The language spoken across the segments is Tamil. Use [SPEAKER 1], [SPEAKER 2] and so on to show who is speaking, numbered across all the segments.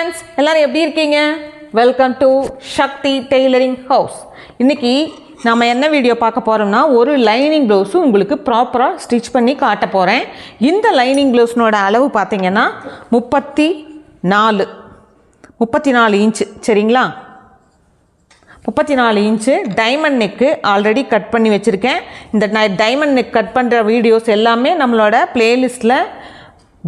[SPEAKER 1] ஃப்ரெண்ட்ஸ் எல்லோரும் எப்படி இருக்கீங்க? Welcome to Shakti tailoring house இன்னைக்கு நம்ம என்ன வீடியோ பார்க்க போகிறோம்னா ஒரு லைனிங் ப்ளவுஸு உங்களுக்கு ப்ராப்பராக ஸ்டிச் பண்ணி காட்ட போகிறேன் இந்த லைனிங் ப்ளவுஸ்னோட அளவு பார்த்தீங்கன்னா முப்பத்தி நாலு முப்பத்தி நாலு இன்ச்சு சரிங்களா? முப்பத்தி நாலு inch diamond neck already cut பண்ணி வச்சுருக்கேன். இந்த டைமண்ட் நெக் கட் பண்ணுற வீடியோஸ் எல்லாமே நம்மளோட ப்ளேலிஸ்ட்டில்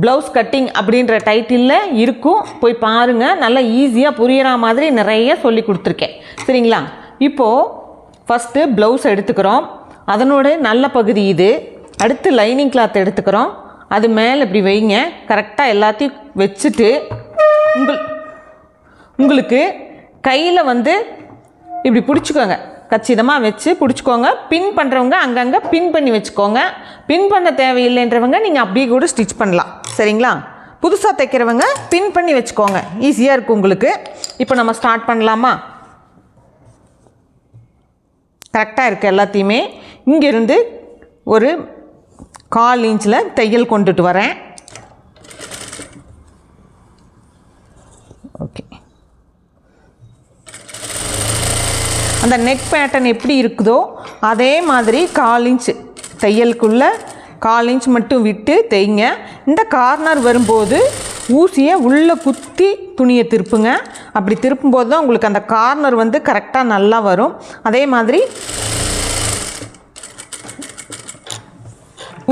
[SPEAKER 1] ப்ளவுஸ் கட்டிங் அப்படின்ற டைட்டிலில் இருக்கும். போய் பாருங்கள் நல்லா ஈஸியாக புரியிற மாதிரி நிறைய சொல்லி கொடுத்துருக்கேன். சரிங்களா? இப்போது ஃபஸ்ட்டு ப்ளவுஸ் எடுத்துக்கிறோம். அதனோட நல்ல பகுதி இது. அடுத்து லைனிங் கிளாத் எடுத்துக்கிறோம். அது மேலே இப்படி வைங்க. கரெக்டாக எல்லாத்தையும் வச்சுட்டு உங்கள் உங்களுக்கு கையில் வந்து இப்படி பிடிச்சிக்கோங்க. கச்சிதமாக வச்சு பிடிச்சிக்கோங்க. பின் பண்ணுறவங்க அங்கங்கே பின் பண்ணி வச்சுக்கோங்க. பின் பண்ண தேவையில்லைன்றவங்க நீங்கள் அப்படியே கூட ஸ்டிச் பண்ணலாம். சரிங்களா? புதுசாக தைக்கிறவங்க பின் பண்ணி வச்சுக்கோங்க. ஈஸியாக இருக்கும் உங்களுக்கு. இப்போ நம்ம ஸ்டார்ட் பண்ணலாமா? கரெக்டாக இருக்குது எல்லாத்தையுமே. இங்கேருந்து ஒரு கால் இன்ச்சில் தையல் கொண்டுட்டு வரேன். அந்த நெக் பேட்டர்ன் எப்படி இருக்குதோ அதே மாதிரி கால் இன்ச் தையலுக்குள்ளே கால் இன்ச் மட்டும் விட்டு தைங்க இந்த கார்னர் வரும்போது ஊசியை உள்ளே குத்தி துணியை திருப்புங்க. அப்படி திருப்பும்போது தான் உங்களுக்கு அந்த கார்னர் வந்து கரெக்டாக நல்லா வரும். அதே மாதிரி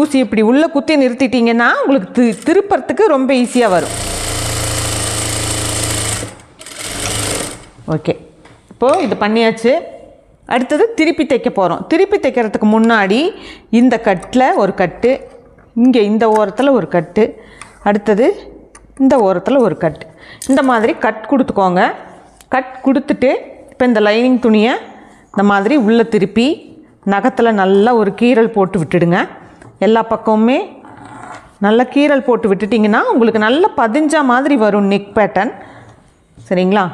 [SPEAKER 1] ஊசி இப்படி உள்ளே குத்தி நிறுத்திட்டீங்கன்னா உங்களுக்கு தி திருப்புறத்துக்கு ரொம்ப ஈஸியாக வரும். ஓகே இப்போது இது பண்ணியாச்சு. அடுத்தது திருப்பி தைக்க போகிறோம் திருப்பி தைக்கிறதுக்கு முன்னாடி இந்த கட்டில் ஒரு கட்டு இங்கே இந்த ஓரத்தில் ஒரு கட்டு அடுத்தது இந்த ஓரத்தில் ஒரு கட்டு. இந்த மாதிரி கட் கொடுத்துக்கோங்க. கட் கொடுத்துட்டு இப்போ இந்த லைனிங் துணியை இந்த மாதிரி உள்ளே திருப்பி நகத்தில் நல்லா ஒரு கீரல் போட்டு விட்டுடுங்க. எல்லா பக்கமுமே நல்ல கீரல் போட்டு விட்டுட்டிங்கன்னா உங்களுக்கு நல்ல பதிஞ்ச மாதிரி வரும் நெக் பேட்டர்ன் சரிங்களா?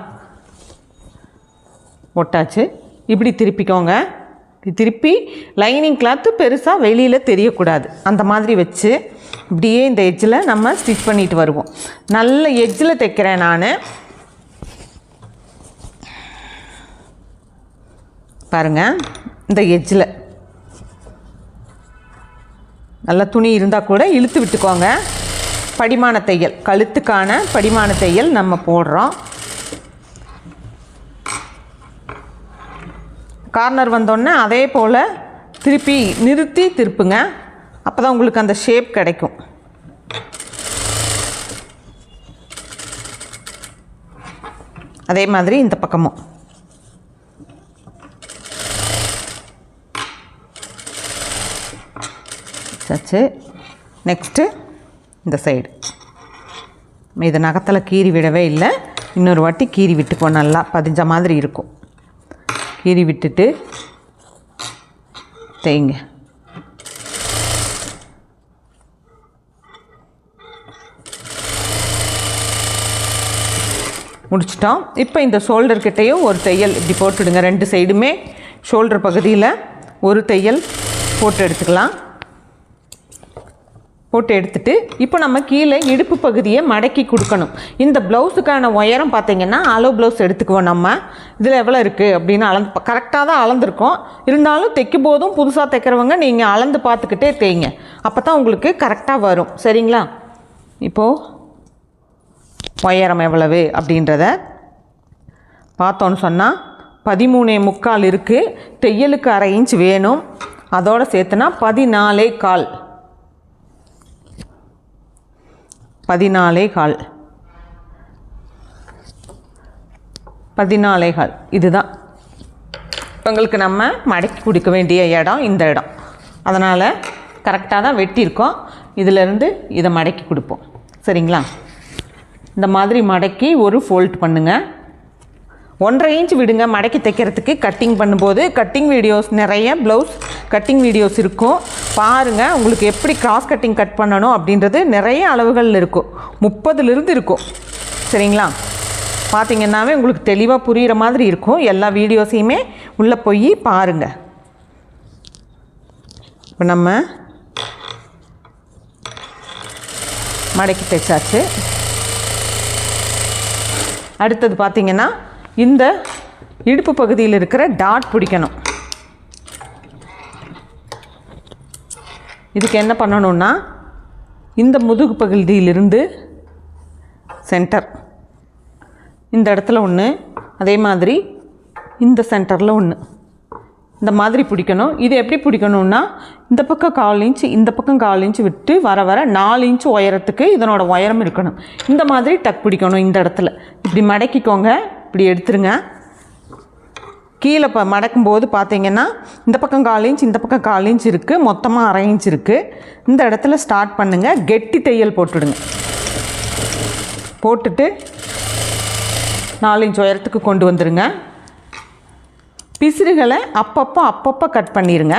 [SPEAKER 1] ஒட்டாச்சு இப்படி திருப்பிக்கோங்க. திருப்பி லைனிங் கிளாத்து பெருசாக வெளியில் தெரியக்கூடாது. அந்த மாதிரி வச்சு இப்படியே இந்த எஜ்ஜில் நம்ம ஸ்டிச் பண்ணிட்டு வருவோம். நல்ல எஜ்ஜில் தைக்கிறேன் நான். பாருங்கள் இந்த எஜ்ஜில் நல்ல துணி இருந்தால் கூட இழுத்து விட்டுக்கோங்க. படிமான தையல் கழுத்துக்கான படிமான தையல் நம்ம போடுறோம். கார்னர் வந்தோடனே அதே போல் திருப்பி நிறுத்தி திருப்புங்க. அப்போ தான் உங்களுக்கு அந்த ஷேப் கிடைக்கும். அதே மாதிரி இந்த பக்கமும். சச்சு. நெக்ஸ்ட்டு இந்த சைடு இது நகத்தில் கீறி விடவே இல்லை. இன்னொரு வாட்டி கீறி விட்டுக்கோ நல்லா பதிஞ்ச மாதிரி இருக்கும். கீறி விட்டுட்டு தேய்ங்க. முடிச்சிட்டோம். இப்போ இந்த ஷோல்டர்கிட்டையும் ஒரு தையல் இப்படி போட்டுடுங்க. ரெண்டு சைடுமே ஷோல்டர் பகுதியில் ஒரு தையல் போட்டு எடுத்துக்கலாம். போட்டு எடுத்துட்டு இப்போ நம்ம கீழே இடுப்பு பகுதியை மடக்கி கொடுக்கணும். இந்த ப்ளவுஸுக்கான உயரம் பார்த்திங்கன்னா அளவு ப்ளவுஸ் எடுத்துக்குவோம் நம்ம. இதில் எவ்வளோ இருக்குது அப்படின்னு அளந்து கரெக்டாக தான் அளந்துருக்கோம். இருந்தாலும் தைக்கும் போதும் புதுசாக தைக்கிறவங்க நீங்கள் அளந்து பார்த்துக்கிட்டே தேய்ங்க. அப்போ தான் உங்களுக்கு கரெக்டாக வரும். சரிங்களா? இப்போது உயரம் எவ்வளவு அப்படின்றத பார்த்தோன்னு சொன்னால் பதிமூணே முக்கால் இருக்குது தையலுக்கு அரை இன்ச் வேணும். அதோடு சேர்த்துனா பதினாலே கால். பதினாலே கால். பதினாலே கால். இதுதான். உங்களுக்கு நம்ம மடக்கி கொடுக்க வேண்டிய இடம் இந்த இடம். அதனால் கரெக்டாக தான் வெட்டியிருக்கோம். இதிலேருந்து இதை மடக்கி கொடுப்போம். சரிங்களா? இந்த மாதிரி மடக்கி ஒரு ஃபோல்ட் பண்ணுங்கள் ஒன்றரை இன்ச் விடுங்க மடக்கி தைக்கிறதுக்கு கட்டிங் பண்ணும்போது கட்டிங் வீடியோஸ் நிறைய ப்ளவுஸ் கட்டிங் வீடியோஸ் இருக்கும். பாருங்கள் உங்களுக்கு எப்படி கிராஸ் கட்டிங் கட் பண்ணணும் அப்படின்றது நிறைய அளவுகள் இருக்கும். முப்பதுலேருந்து இருக்கும். சரிங்களா? பார்த்தீங்கன்னாவே உங்களுக்கு தெளிவாக புரிகிற மாதிரி இருக்கும். எல்லா வீடியோஸையுமே உள்ளே போய் பாருங்கள் இப்போ நம்ம மடக்கி தைச்சாச்சு. அடுத்தது பார்த்தீங்கன்னா இந்த இடுப்பு பகுதியில் இருக்கிற டாட் பிடிக்கணும். இதுக்கு என்ன பண்ணணும்னா இந்த முதுகு பகுதியிலிருந்து சென்டர் இந்த இடத்துல ஒன்று அதே மாதிரி இந்த சென்டரில் ஒன்று இந்த மாதிரி பிடிக்கணும். இது எப்படி பிடிக்கணும்னா இந்த பக்கம் கால் இன்ச் இந்த பக்கம் கால் இன்ச் விட்டு வர வர நாலு இன்ச் உயரத்துக்கு இதனோட உயரம் இருக்கணும். இந்த மாதிரி டக் பிடிக்கணும் இந்த இடத்துல. இப்படி மடக்கிக்கோங்க. இப்படி எடுத்துருங்க. கீழே இப்போ மடக்கும்போது பார்த்தீங்கன்னா இந்த பக்கம் கால் இன்ச் இந்த பக்கம் கால் இன்ச் இருக்குது மொத்தமாக அரை இன்ச் இருக்குது இந்த இடத்துல ஸ்டார்ட் பண்ணுங்கள் கெட்டி தையல் போட்டுடுங்க. போட்டுட்டு நாலு இன்ச் உயரத்துக்கு கொண்டு வந்துடுங்க பிசிறுகளை அப்பப்போ அப்பப்போ கட் பண்ணிடுங்க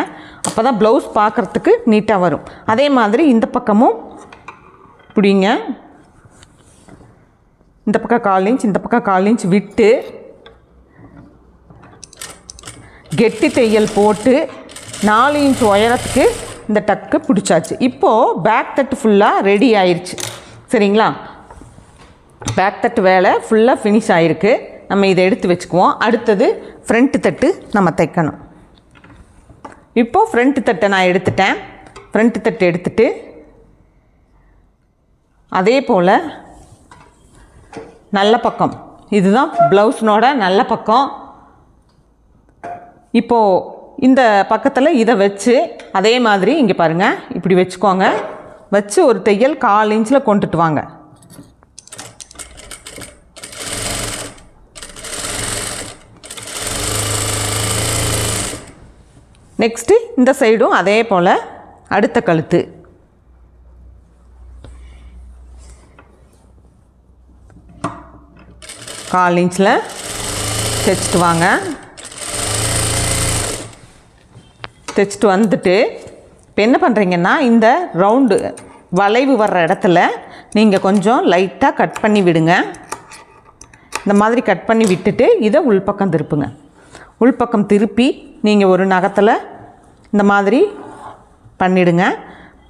[SPEAKER 1] அப்போ தான் ப்ளவுஸ் பார்க்குறதுக்கு நீட்டாக வரும். அதே மாதிரி இந்த பக்கமும் பிடிங்க. இந்த பக்கம் கால் இன்ச் இந்த பக்கம் கால் இன்ச் விட்டு கெட்டி தையல் போட்டு நாலு இன்ச் உயரத்துக்கு இந்த டக்கு பிடிச்சாச்சு. இப்போது பேக் தட்டு ஃபுல்லாக ரெடி ஆயிடுச்சு சரிங்களா? பேக் தட்டு வேலை ஃபுல்லாக ஃபினிஷ் ஆகிருக்கு நம்ம இதை எடுத்து வச்சுக்குவோம். அடுத்தது ஃப்ரண்ட்டு தட்டு நம்ம தைக்கணும். இப்போது ஃப்ரண்ட்டு தட்டை நான் எடுத்துட்டேன். ஃப்ரண்ட்டு தட்டு எடுத்துட்டு அதே போல் நல்ல பக்கம். இதுதான் ப்ளவுஸ்னோட நல்ல பக்கம். இப்போது இந்த பக்கத்தில் இதை வச்சு அதே மாதிரி இங்கே பாருங்கள் இப்படி வச்சுக்கோங்க. வச்சு ஒரு தையல் கால் இன்ச்சில் கொண்டுட்டு வாங்க. நெக்ஸ்ட்டு இந்த சைடும் அதே போல் அடுத்த கழுத்து. கால் இன்ச்சில் தைச்சிட்டு வாங்க. தைச்சிட்டு வந்துட்டு இப்போ என்ன பண்ணுறீங்கன்னா இந்த ரவுண்டு வளைவு வர்ற இடத்துல நீங்கள் கொஞ்சம் லைட்டாக கட் பண்ணி விடுங்க. இந்த மாதிரி கட் பண்ணி விட்டுட்டு இதை உள்பக்கம் திருப்புங்க. உள்பக்கம் திருப்பி நீங்கள் ஒரு நகத்தில் இந்த மாதிரி பண்ணிடுங்க.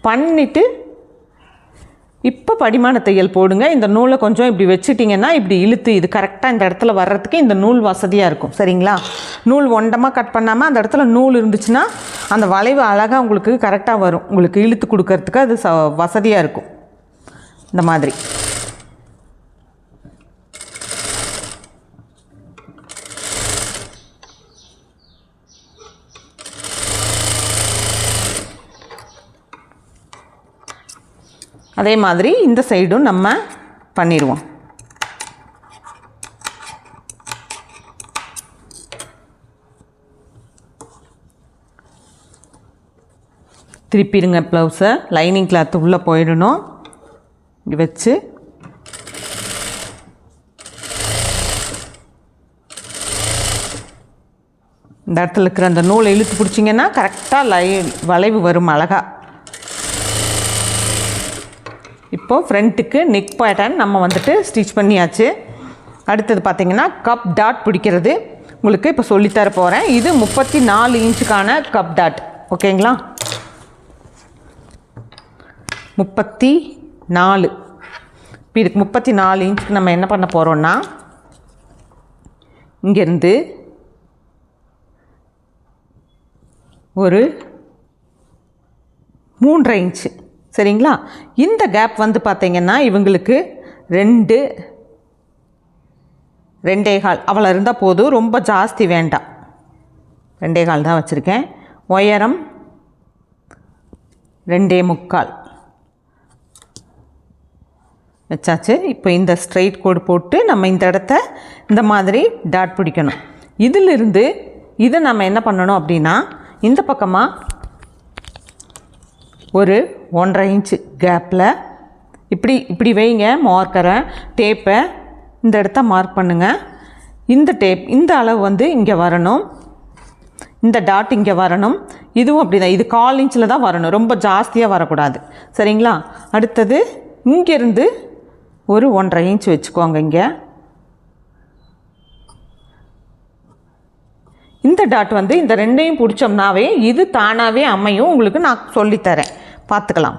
[SPEAKER 1] பண்ணிவிட்டு இப்போ படிமான தையல் போடுங்க. இந்த நூலை கொஞ்சம் இப்படி வச்சுட்டிங்கன்னா இப்படி இழுத்து இது கரெக்டாக இந்த இடத்துல வர்றதுக்கு இந்த நூல் வசதியாக இருக்கும். சரிங்களா? நூல் ஒண்டமாக கட் பண்ணாமல் அந்த இடத்துல நூல் இருந்துச்சுன்னா அந்த வளைவு அழகாக உங்களுக்கு கரெக்டாக வரும். உங்களுக்கு இழுத்து கொடுக்கறதுக்கு அது ச வசதியாக இருக்கும். இந்த மாதிரி. அதே மாதிரி இந்த சைடும் நம்ம பண்ணிடுவோம். திருப்பிடுங்க ப்ளவுஸை லைனிங் கிளாத் உள்ளே போயிடணும். இங்கே வச்சு. இந்த இடத்துல இருக்கிற அந்த நூலை இழுத்து பிடிச்சிங்கன்னா கரெக்டாக லை வளைவு வரும் அழகாக இப்போது ஃப்ரண்ட்டுக்கு நெக் பேட்டர்ன் நம்ம வந்துட்டு ஸ்டிச் பண்ணியாச்சு. அடுத்தது பார்த்திங்கன்னா கப் டாட் பிடிக்கிறது. உங்களுக்கு இப்போ சொல்லித்தர போகிறேன் இது முப்பத்தி நாலு இன்ச்சுக்கான கப் டாட் ஓகேங்களா? முப்பத்தி நாலு இப்போ இதுக்கு முப்பத்தி நாலு இன்ச்சுக்கு நம்ம என்ன பண்ண போகிறோன்னா இங்கேருந்து ஒரு மூன்றரை இன்ச்சு. சரிங்களா? இந்த கேப் வந்து பார்த்தீங்கன்னா இவங்களுக்கு ரெண்டு ரெண்டே கால். அவ்வளோ இருந்தால் போதும். ரொம்ப ஜாஸ்தி வேண்டாம். ரெண்டே கால் தான் வச்சுருக்கேன். உயரம் ரெண்டே முக்கால். வச்சாச்சு. இப்போ இந்த ஸ்ட்ரைட் கோடு போட்டு நம்ம இந்த இடத்த இந்த மாதிரி டாட் பிடிக்கணும். இதிலிருந்து இதை நம்ம என்ன பண்ணணும் அப்படின்னா இந்த பக்கமாக ஒரு ஒன்றரை இன்ச்சு கேப்பில் இப்படி இப்படி வைங்க மார்க்கரை டேப்பை இந்த இடத்த மார்க் பண்ணுங்கள் இந்த டேப் இந்த அளவு வந்து இங்கே வரணும். இந்த டாட் இங்கே வரணும். இதுவும் அப்படி தான் இது கால் இன்ச்சில் தான் வரணும். ரொம்ப ஜாஸ்தியாக வரக்கூடாது. சரிங்களா? அடுத்தது இங்கேருந்து ஒரு ஒன்றரை இன்ச் வச்சுக்கோங்க இங்கே. இந்த டாட் வந்து இந்த ரெண்டையும் பிடிச்சோம்னாவே இது தானாகவே அமையும். உங்களுக்கு நான் சொல்லித்தரேன். பார்த்துக்கலாம்.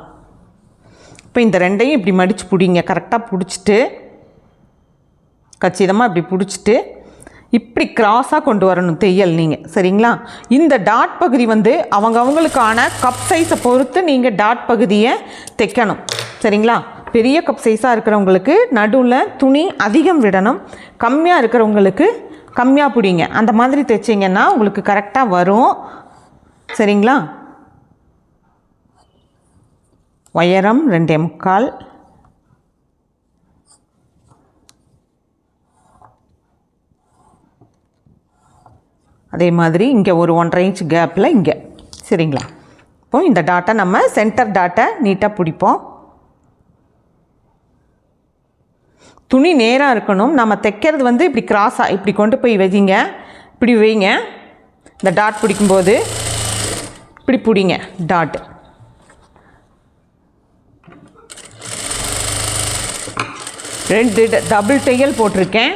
[SPEAKER 1] இப்போ இந்த ரெண்டையும் இப்படி மடித்து பிடிங்க. கரெக்டாக பிடிச்சிட்டு கச்சிதமாக இப்படி பிடிச்சிட்டு இப்படி கிராஸாக கொண்டு வரணும் தையல் நீங்கள் சரிங்களா? இந்த டாட் பகுதி வந்து அவங்க அவங்களுக்கான கப் சைஸை பொறுத்து நீங்கள் டாட் பகுதியை தைக்கணும். சரிங்களா? பெரிய கப் சைஸாக இருக்கிறவங்களுக்கு நடுவில் துணி அதிகம் விடணும். கம்மியாக இருக்கிறவங்களுக்கு கம்மியாக பிடிங்க. அந்த மாதிரி தைச்சிங்கன்னா உங்களுக்கு கரெக்டாக வரும். சரிங்களா? உயரம் ரெண்டே முக்கால். அதே மாதிரி இங்கே ஒரு ஒன்றரை இன்ச் கேப்பில் இங்கே. சரிங்களா? இப்போ இந்த டாட்டை நம்ம சென்டர் டாட்டை நீட்டாக பிடிப்போம். துணி நேராக இருக்கணும். நம்ம தைக்கிறது வந்து இப்படி கிராஸாக இப்படி கொண்டு போய் வைங்க. இப்படி வைங்க. இந்த டாட் பிடிக்கும்போது இப்படி பிடிங்க டாட் ரெண்டு டபுள் தையல் போட்டிருக்கேன்.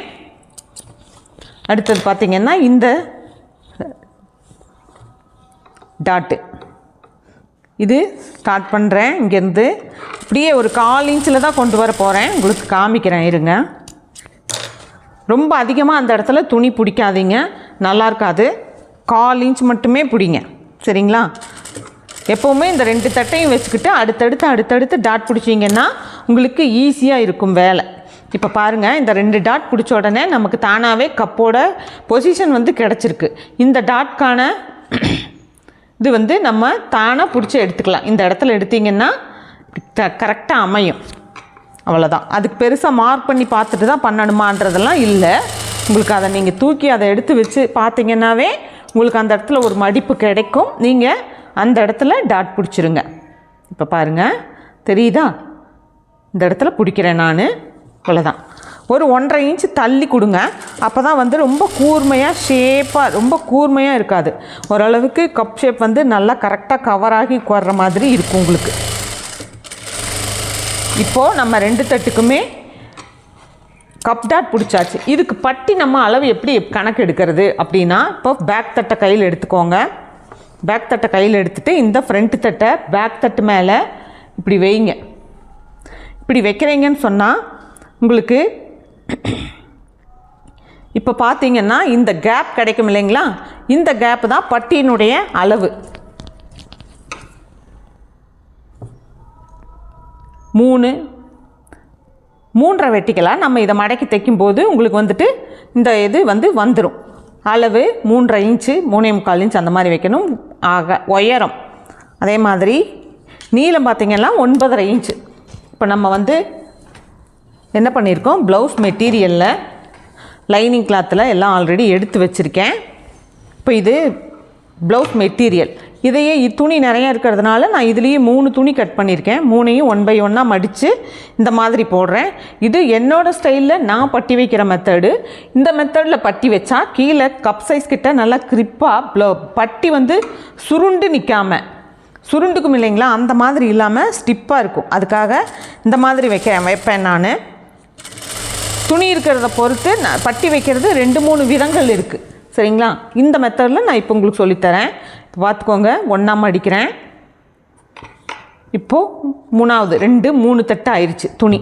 [SPEAKER 1] அடுத்தது பார்த்திங்கன்னா இந்த டாட்டு இது ஸ்டார்ட் பண்ணுறேன் இங்கேருந்து இப்படியே ஒரு கால் இன்ச்சில் தான் கொண்டு வர போகிறேன் உங்களுக்கு காமிக்கிறேன் இருங்க. ரொம்ப அதிகமாக அந்த இடத்துல துணி பிடிக்காதீங்க. நல்லா இருக்காது. கால் இன்ச் மட்டுமே பிடிங்க. சரிங்களா? எப்போவுமே இந்த ரெண்டு தட்டையும் வச்சுக்கிட்டு அடுத்தடுத்து அடுத்தடுத்து டாட் பிடிச்சிங்கன்னா உங்களுக்கு ஈஸியாக இருக்கும் வேலை. இப்போ பாருங்கள் இந்த ரெண்டு டாட் பிடிச்ச உடனே நமக்கு தானாகவே கப்போட பொசிஷன் வந்து கிடச்சிருக்கு. இந்த டாட்கான இது வந்து நம்ம தானாக பிடிச்சி எடுத்துக்கலாம். இந்த இடத்துல எடுத்திங்கன்னா கரெக்டாக அமையும். அவ்வளோதான் அதுக்கு பெருசாக மார்க் பண்ணி பார்த்துட்டு தான் பண்ணணுமான்றதெல்லாம் இல்லை. உங்களுக்கு அதை நீங்கள் தூக்கி அதை எடுத்து வச்சு பார்த்தீங்கன்னாவே உங்களுக்கு அந்த இடத்துல ஒரு மடிப்பு கிடைக்கும். நீங்கள் அந்த இடத்துல டாட் பிடிச்சிருங்க. இப்போ பாருங்கள் தெரியுதா? இந்த இடத்துல பிடிக்கிறேன் நான். அவ்வளோதான் ஒரு ஒன்றரை இன்ச்சு தள்ளி கொடுங்க. அப்போ தான் வந்து ரொம்ப கூர்மையாக ஷேப்பாக ரொம்ப கூர்மையாக இருக்காது. ஓரளவுக்கு கப் ஷேப் வந்து நல்லா கரெக்டாக கவர் ஆகி வர்ற மாதிரி இருக்கும் உங்களுக்கு. இப்போது நம்ம ரெண்டு தட்டுக்குமே கப் டாட் பிடிச்சாச்சு. இதுக்கு பட்டி நம்ம அளவு எப்படி கணக்கு எடுக்கிறது அப்படின்னா இப்போ பேக் தட்டை கையில் எடுத்துக்கோங்க. பேக் தட்டை கையில் எடுத்துகிட்டு இந்த ஃப்ரண்ட் தட்டை பேக் தட்டு மேலே இப்படி வைங்க. இப்படி வைக்கிறீங்கன்னு சொன்னால் உங்களுக்கு இப்போ பார்த்தீங்கன்னா இந்த கேப் கிடைக்கும் இல்லைங்களா? இந்த கேப் தான் பட்டியினுடைய அளவு. மூணு. மூன்றரை வெட்டிக்கலாம் நம்ம இதை மடக்கி தைக்கும்போது உங்களுக்கு வந்துட்டு இந்த இது வந்து வந்துடும் அளவு மூன்றரை இன்ச்சு மூணே முக்கால் இன்ச் அந்த மாதிரி வைக்கணும். ஆக உயரம். அதே மாதிரி நீளம் பார்த்திங்கன்னா ஒன்பதரை இன்ச்சு. இப்போ நம்ம வந்து என்ன பண்ணியிருக்கோம்? ப்ளவுஸ் மெட்டீரியலில் லைனிங் கிளாத்தில் எல்லாம் ஆல்ரெடி எடுத்து வச்சுருக்கேன். இப்போ இது ப்ளவுஸ் மெட்டீரியல் இதையே துணி நிறையா இருக்கிறதுனால நான் இதுலேயே மூணு துணி கட் பண்ணியிருக்கேன். மூணையும் ஒன் பை ஒன்னாக மடித்து இந்த மாதிரி போடுறேன். இது என்னோடய ஸ்டைலில் நான் பட்டி வைக்கிற மெத்தடு இந்த மெத்தடில் பட்டி வச்சா கீழே கப் சைஸ் கிட்ட நல்லா கிரிப்பாக ப்ளோ பட்டி வந்து சுருண்டு நிற்காமல் சுருண்டுக்கும் இல்லைங்களா? அந்த மாதிரி இல்லாமல் ஸ்டிப்பாக இருக்கும். அதுக்காக இந்த மாதிரி வைக்கிறேன் வைப்பேன் நான். துணி இருக்கிறத பொறுத்து நான் பட்டி வைக்கிறது ரெண்டு மூணு விதங்கள் இருக்குது சரிங்களா? இந்த மெத்தடில் நான் இப்போ உங்களுக்கு சொல்லித்தரேன். பார்த்துக்கோங்க ஒன்றாம் அடிக்கிறேன். இப்போது மூணாவது ரெண்டு மூணு தட்டு ஆயிடுச்சு துணி.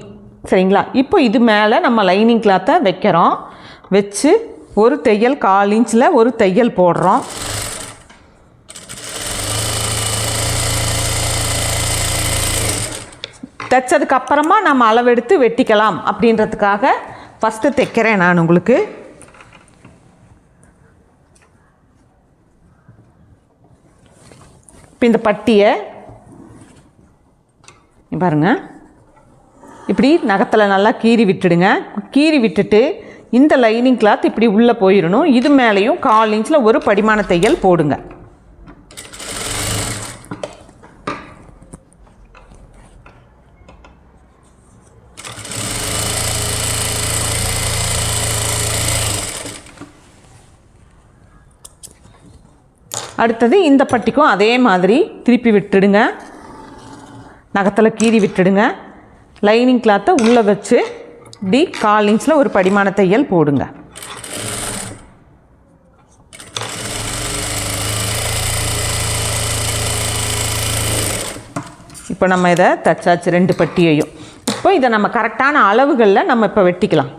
[SPEAKER 1] சரிங்களா? இப்போ இது மேலே நம்ம லைனிங் கிளாத்தை வைக்கிறோம். வச்சு ஒரு தையல் கால் இன்ச்சில் ஒரு தையல் போடுறோம். தைச்சதுக்கப்புறமா நம்ம அளவெடுத்து வெட்டிக்கலாம் அப்படின்றதுக்காக ஃபஸ்ட்டு தைக்கிறேன் நான் உங்களுக்கு. இப்போ இந்த பட்டியை பாருங்கள் இப்படி நகத்தில் நல்லா கீறி விட்டுடுங்க. கீறி விட்டுட்டு இந்த லைனிங் கிளாத் இப்படி உள்ளே போயிடணும் இது மேலேயும் கால் இன்ச்சில் ஒரு படிமான தையல் போடுங்க. அடுத்தது இந்த பட்டிக்கும் அதே மாதிரி திருப்பி விட்டுடுங்க. நகத்தில் கீறி விட்டுடுங்க. லைனிங் கிளாத்தை உள்ளே வச்சு இப்படி கால் இன்ச்சில் ஒரு படிமான தையல் போடுங்க. இப்போ நம்ம இதை தச்சாச்சு ரெண்டு பட்டியையும். இப்போ இதை நம்ம கரெக்டான அளவுகளில் நம்ம இப்போ வெட்டிக்கலாம்.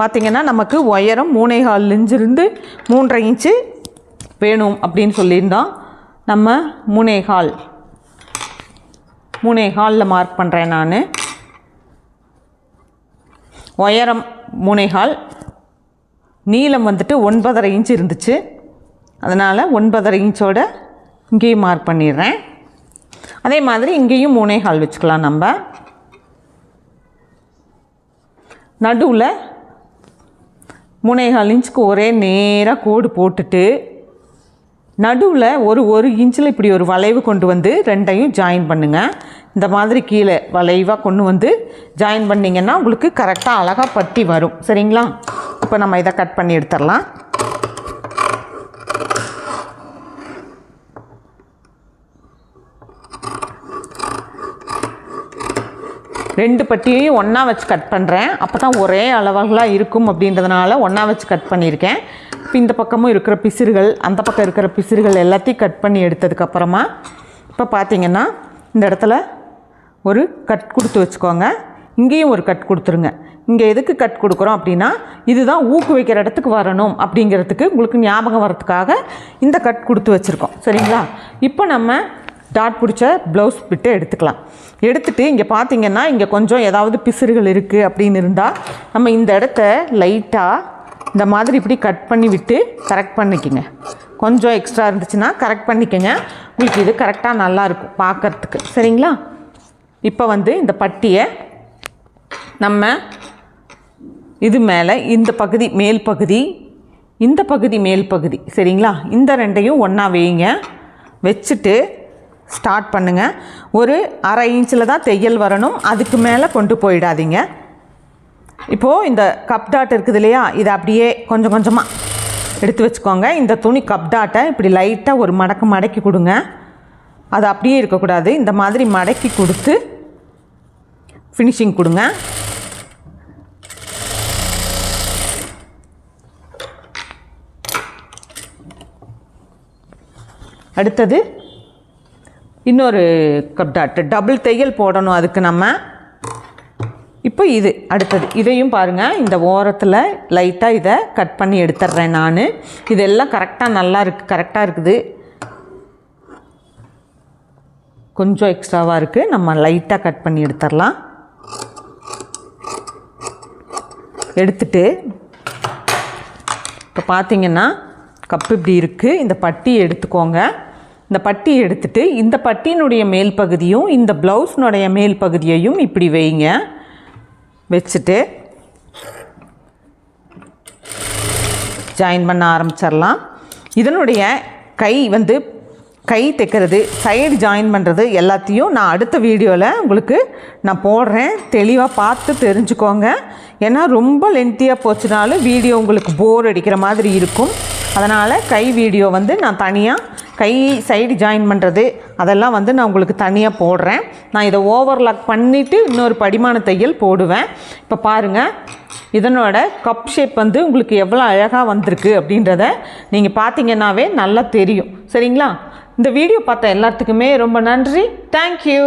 [SPEAKER 1] பார்த்திங்கன்னா நமக்கு உயரம் மூணே கால் இன்ச்சிருந்து மூன்றரை இன்ச்சு வேணும் அப்படின்னு சொல்லியிருந்தோம் நம்ம முனேகால். முனேகாலில் மார்க் பண்ணுறேன் நான். உயரம் முனைகால். நீளம் வந்துட்டு ஒன்பதரை இன்ச் இருந்துச்சு. அதனால் ஒன்பதரை இன்ச்சோட இங்கேயும் மார்க் பண்ணிடுறேன். அதே மாதிரி இங்கேயும் மூணேஹால் வச்சுக்கலாம் நம்ம. நடுவில் மூணைகால் இன்ச்சுக்கு ஒரே நேராக கோடு போட்டுட்டு நடுவில் ஒரு ஒரு இன்ச்சில் இப்படி ஒரு வளைவு கொண்டு வந்து ரெண்டையும் ஜாயின் பண்ணுங்கள் இந்த மாதிரி கீழே வளைவாக கொண்டு வந்து ஜாயின் பண்ணிங்கன்னா உங்களுக்கு கரெக்டாக அழகாக பட்டி வரும். சரிங்களா? இப்போ நம்ம இதை கட் பண்ணி எடுத்துடலாம். ரெண்டு பட்டியையும் ஒன்றா வச்சு கட் பண்ணுறேன் அப்போ தான் ஒரே அளவுகளாக இருக்கும் அப்படின்றதுனால ஒன்றா வச்சு கட் பண்ணியிருக்கேன். இப்போ இந்த பக்கமும் இருக்கிற பிசிறுகள் அந்த பக்கம் இருக்கிற பிசிறுகள் எல்லாத்தையும் கட் பண்ணி எடுத்ததுக்கப்புறமா இப்போ பார்த்தீங்கன்னா இந்த இடத்துல ஒரு கட் கொடுத்து வச்சுக்கோங்க. இங்கேயும் ஒரு கட் கொடுத்துருங்க. இங்கே எதுக்கு கட் கொடுக்குறோம் அப்படின்னா இதுதான் ஊக்கு வைக்கிற இடத்துக்கு வரணும் அப்படிங்கிறதுக்கு உங்களுக்கு ஞாபகம் வரத்துக்காக இந்த கட் கொடுத்து வச்சுருக்கோம். சரிங்களா? இப்போ நம்ம டாட் பிடிச்ச ப்ளவுஸ் பிட்டு எடுத்துக்கலாம். எடுத்துகிட்டு இங்கே பார்த்தீங்கன்னா இங்கே கொஞ்சம் ஏதாவது பிசுறுகள் இருக்குது அப்படின்னு இருந்தால் நம்ம இந்த இடத்த லைட்டாக இந்த மாதிரி இப்படி கட் பண்ணி விட்டு கரெக்ட் பண்ணிக்கோங்க. கொஞ்சம் எக்ஸ்ட்ரா இருந்துச்சுன்னா கரெக்ட் பண்ணிக்கோங்க. உங்களுக்கு இது கரெக்டாக நல்லாயிருக்கும் பார்க்கறதுக்கு சரிங்களா? இப்போ வந்து இந்த பட்டியை நம்ம இது மேலே இந்த பகுதி மேல் பகுதி இந்த பகுதி மேல் பகுதி சரிங்களா? இந்த ரெண்டையும் ஒன்றா வைங்க. வச்சுட்டு ஸ்டார்ட் பண்ணுங்கள் ஒரு அரை இன்ச்சில் தான் தையல் வரணும். அதுக்கு மேலே கொண்டு போயிடாதீங்க. இப்போது இந்த கப் டாட் இருக்குது இல்லையா? இதை அப்படியே கொஞ்சம் கொஞ்சமாக எடுத்து வச்சுக்கோங்க. இந்த துணி கப் டாட்டை இப்படி லைட்டாக ஒரு மடக்கு மடக்கி கொடுங்க. அது அப்படியே இருக்கக்கூடாது. இந்த மாதிரி மடக்கி கொடுத்து ஃபினிஷிங் கொடுங்க. அடுத்தது இன்னொரு கப் டாட் டபுள் தையல் போடணும் அதுக்கு நம்ம. இப்போ இது அடுத்தது. இதையும் பாருங்கள் இந்த ஓரத்தில் லைட்டாக இதை கட் பண்ணி எடுத்துட்றேன் நான். இதெல்லாம் கரெக்டாக நல்லா இருக்குது கரெக்டாக இருக்குது. கொஞ்சம் எக்ஸ்ட்ராவாக இருக்குது நம்ம லைட்டாக கட் பண்ணி எடுத்துடலாம் எடுத்துட்டு இப்போ பார்த்தீங்கன்னா கப்பு இப்படி இருக்குது இந்த பட்டி எடுத்துக்கோங்க. இந்த பட்டி எடுத்துட்டு இந்த பட்டியினுடைய மேல் பகுதியும் இந்த ப்ளவுஸ்னுடைய மேல் பகுதியையும் இப்படி வைங்க. வச்சுட்டு ஜாயின் பண்ண ஆரம்பிச்சிடலாம். இதனுடைய கை வந்து கை தைக்கிறது சைடு ஜாயின் பண்ணுறது எல்லாத்தையும் நான் அடுத்த வீடியோவில் உங்களுக்கு நான் போடுறேன். தெளிவாக பார்த்து தெரிஞ்சுக்கோங்க. ஏன்னா ரொம்ப லென்த்தியாக போச்சுனாலும் வீடியோ உங்களுக்கு போர் அடிக்கிற மாதிரி இருக்கும். அதனால் கை வீடியோ வந்து நான் தனியாக கை சைடு ஜாயின் பண்ணுறது அதெல்லாம் வந்து நான் உங்களுக்கு தனியாக போடுறேன். நான் இதை ஓவர்லாக் பண்ணிவிட்டு இன்னொரு படிமான தையல் போடுவேன். இப்போ பாருங்கள் இதனோட கப் ஷேப் வந்து உங்களுக்கு எவ்வளோ அழகாக வந்திருக்கு அப்படின்றத நீங்கள் பார்த்தீங்கன்னாவே நல்லா தெரியும். சரிங்களா? இந்த வீடியோ பார்த்த எல்லாத்துக்குமே ரொம்ப நன்றி. தேங்க்யூ